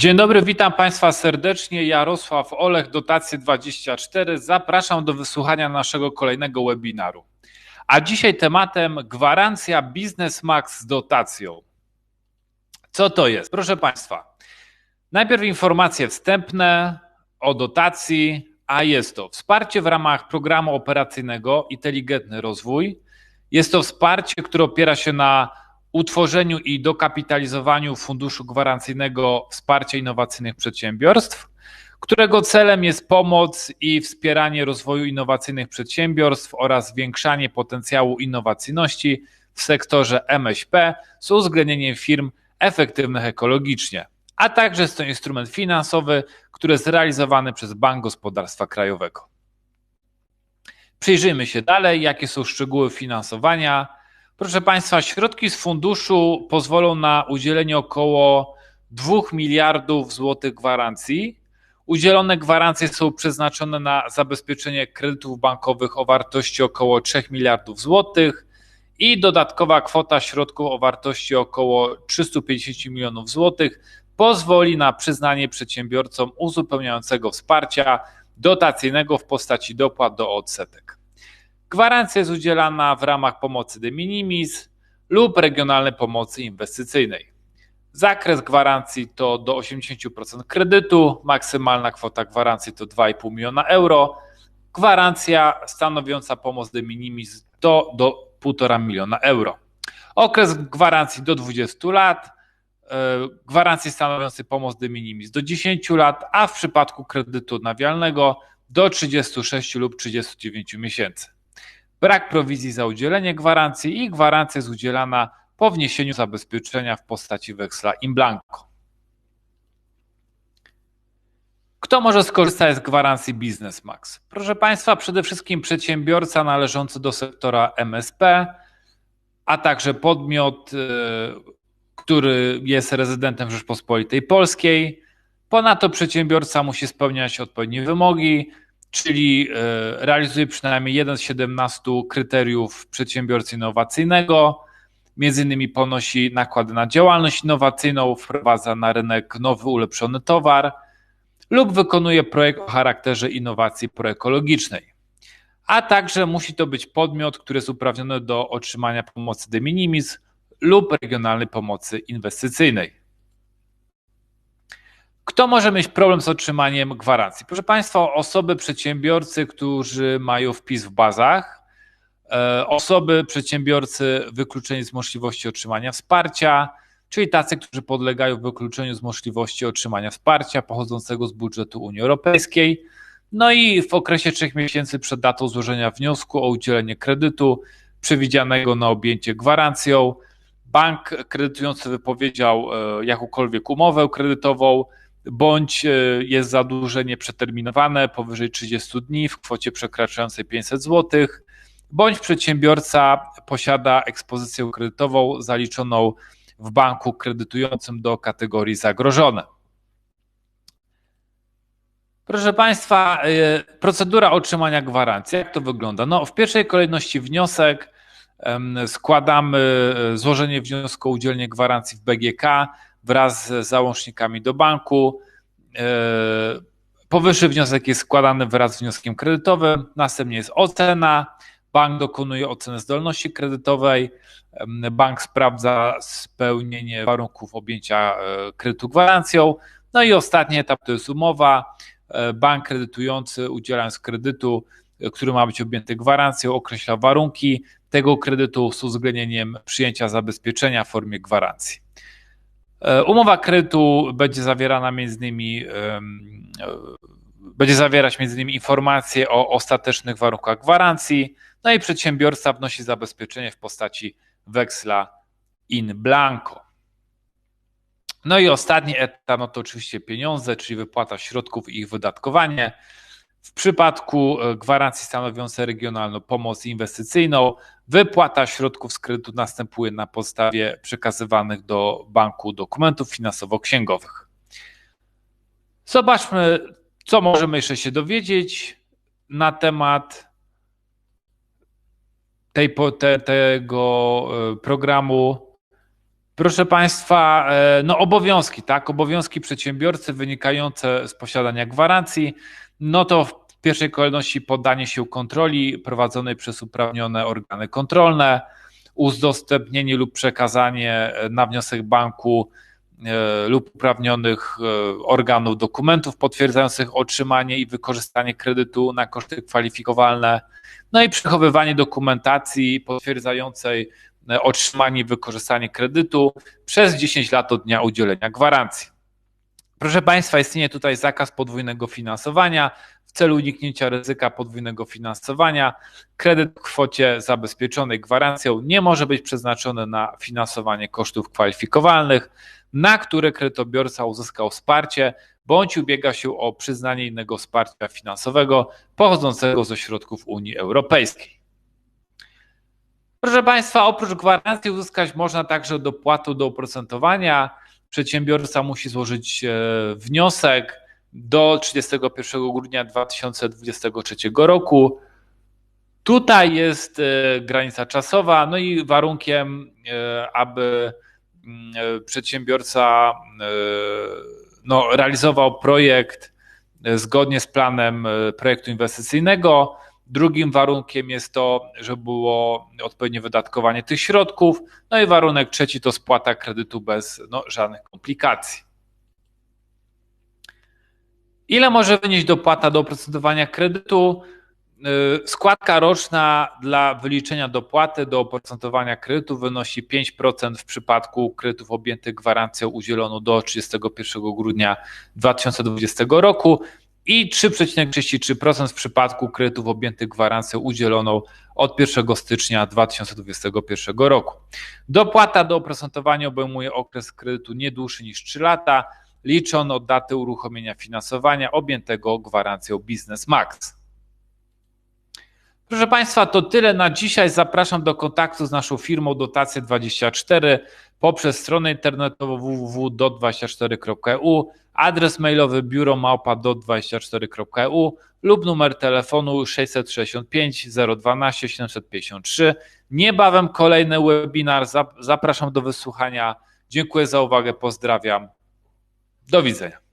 Dzień dobry, witam Państwa serdecznie. Jarosław Olech, Dotacje24. Zapraszam do wysłuchania naszego kolejnego webinaru. A dzisiaj tematem gwarancja Biznes Max z dotacją. Co to jest? Proszę Państwa, najpierw informacje wstępne o dotacji, a jest to wsparcie w ramach programu operacyjnego Inteligentny Rozwój. Jest to wsparcie, które opiera się na utworzeniu i dokapitalizowaniu Funduszu Gwarancyjnego Wsparcia Innowacyjnych Przedsiębiorstw, którego celem jest pomoc i wspieranie rozwoju innowacyjnych przedsiębiorstw oraz zwiększanie potencjału innowacyjności w sektorze MŚP z uwzględnieniem firm efektywnych ekologicznie, a także jest to instrument finansowy, który jest realizowany przez Bank Gospodarstwa Krajowego. Przyjrzyjmy się dalej, jakie są szczegóły finansowania Proszę Państwa, środki z funduszu pozwolą na udzielenie około 2 miliardów złotych gwarancji. Udzielone gwarancje są przeznaczone na zabezpieczenie kredytów bankowych o wartości około 3 miliardów złotych i dodatkowa kwota środków o wartości około 350 milionów złotych pozwoli na przyznanie przedsiębiorcom uzupełniającego wsparcia dotacyjnego w postaci dopłat do odsetek. Gwarancja jest udzielana w ramach pomocy de minimis lub regionalnej pomocy inwestycyjnej. Zakres gwarancji to do 80% kredytu, maksymalna kwota gwarancji to 2,5 miliona euro. Gwarancja stanowiąca pomoc de minimis to do 1,5 miliona euro. Okres gwarancji do 20 lat, e, gwarancji stanowiącej pomoc de minimis do 10 lat, a w przypadku kredytu odnawialnego do 36 lub 39 miesięcy brak prowizji za udzielenie gwarancji i gwarancja jest udzielana po wniesieniu zabezpieczenia w postaci weksla in blanco. Kto może skorzystać z gwarancji Business Max? Proszę Państwa, przede wszystkim przedsiębiorca należący do sektora MSP, a także podmiot, y, który jest rezydentem Rzeczpospolitej Polskiej. Ponadto przedsiębiorca musi spełniać odpowiednie wymogi, czyli e, realizuje przynajmniej jeden z 17 kryteriów przedsiębiorcy innowacyjnego. Między innymi ponosi nakłady na działalność innowacyjną, wprowadza na rynek nowy, ulepszony towar lub wykonuje projekt o charakterze innowacji proekologicznej. A także musi to być podmiot, który jest uprawniony do otrzymania pomocy de minimis lub regionalnej pomocy inwestycyjnej. Kto może mieć problem z otrzymaniem gwarancji? Proszę Państwa, osoby, przedsiębiorcy, którzy mają wpis w bazach, e, osoby, przedsiębiorcy wykluczeni z możliwości otrzymania wsparcia, czyli tacy, którzy podlegają wykluczeniu z możliwości otrzymania wsparcia pochodzącego z budżetu Unii Europejskiej. No i w okresie trzech miesięcy przed datą złożenia wniosku o udzielenie kredytu przewidzianego na objęcie gwarancją, bank kredytujący wypowiedział e, jakąkolwiek umowę kredytową, bądź e, jest zadłużenie przeterminowane powyżej 30 dni w kwocie przekraczającej 500 zł, bądź przedsiębiorca posiada ekspozycję kredytową zaliczoną w banku kredytującym do kategorii zagrożone. Proszę Państwa, e, procedura otrzymania gwarancji, jak to wygląda? No, w pierwszej kolejności wniosek, składamy e, złożenie wniosku o udzielenie gwarancji w BGK, wraz z załącznikami do banku. E, powyższy wniosek jest składany wraz z wnioskiem kredytowym, następnie jest ocena. Bank dokonuje oceny zdolności kredytowej. Bank sprawdza spełnienie warunków objęcia e, kredytu gwarancją. No i ostatni etap to jest umowa. E, bank kredytujący, udzielając kredytu, który ma być objęty gwarancją, określa warunki tego kredytu z uwzględnieniem przyjęcia zabezpieczenia w formie gwarancji. E, umowa kredytu będzie zawierana między innymi e, będzie zawierać między innymi informacje o ostatecznych warunkach gwarancji, no i przedsiębiorca wnosi zabezpieczenie w postaci weksla in blanco. No i ostatni etap, no to oczywiście pieniądze, czyli wypłata środków i ich wydatkowanie. W przypadku e, gwarancji stanowiącej regionalną pomoc inwestycyjną, wypłata środków z kredytu następuje na podstawie przekazywanych do banku dokumentów finansowo-księgowych. Zobaczmy, co możemy jeszcze się dowiedzieć na temat tej, te, tego e, programu Proszę Państwa, e, no obowiązki, tak, obowiązki przedsiębiorcy wynikające z posiadania gwarancji, no to w pierwszej kolejności poddanie się kontroli prowadzonej przez uprawnione organy kontrolne, udostępnienie lub przekazanie e, na wniosek banku e, lub uprawnionych organów dokumentów potwierdzających otrzymanie i wykorzystanie kredytu na koszty kwalifikowalne, no i przechowywanie dokumentacji potwierdzającej otrzymanie i wykorzystanie kredytu przez 10 lat od dnia udzielenia gwarancji. Proszę Państwa, istnieje tutaj zakaz podwójnego finansowania. W celu uniknięcia ryzyka podwójnego finansowania, kredyt w kwocie zabezpieczonej gwarancją nie może być przeznaczony na finansowanie kosztów kwalifikowalnych, na które kredytobiorca uzyskał wsparcie, bądź ubiega się o przyznanie innego wsparcia finansowego pochodzącego ze środków Unii Europejskiej. Proszę Państwa, oprócz gwarancji uzyskać można także dopłatę do oprocentowania. Przedsiębiorca musi złożyć e, wniosek do 31 grudnia 2023 roku. Tutaj jest e, granica czasowa, no i warunkiem, e, aby mm, przedsiębiorca no, realizował projekt zgodnie z planem projektu inwestycyjnego, Drugim warunkiem jest to, żeby było odpowiednie wydatkowanie tych środków. No i warunek trzeci to spłata kredytu bez no, żadnych komplikacji. Ile może wynieść dopłata do oprocentowania kredytu? Y, składka roczna dla wyliczenia dopłaty do oprocentowania kredytu wynosi 5% w przypadku kredytów objętych gwarancją udzieloną do 31 grudnia 2020 roku i 3,33% w przypadku kredytów objętych gwarancją udzieloną od 1 stycznia 2021 roku. Dopłata do oprocentowania obejmuje okres kredytu nie dłuższy niż 3 lata, liczony od daty uruchomienia finansowania objętego gwarancją Business Max. Proszę Państwa, to tyle na dzisiaj. Zapraszam do kontaktu z naszą firmą Dotacje24 poprzez stronę internetową www.dot24.eu, adres mailowy biuromałpa.dot24.eu lub numer telefonu 665 012 753. Niebawem kolejny webinar. Zapraszam do wysłuchania. Dziękuję za uwagę. Pozdrawiam. Do widzenia.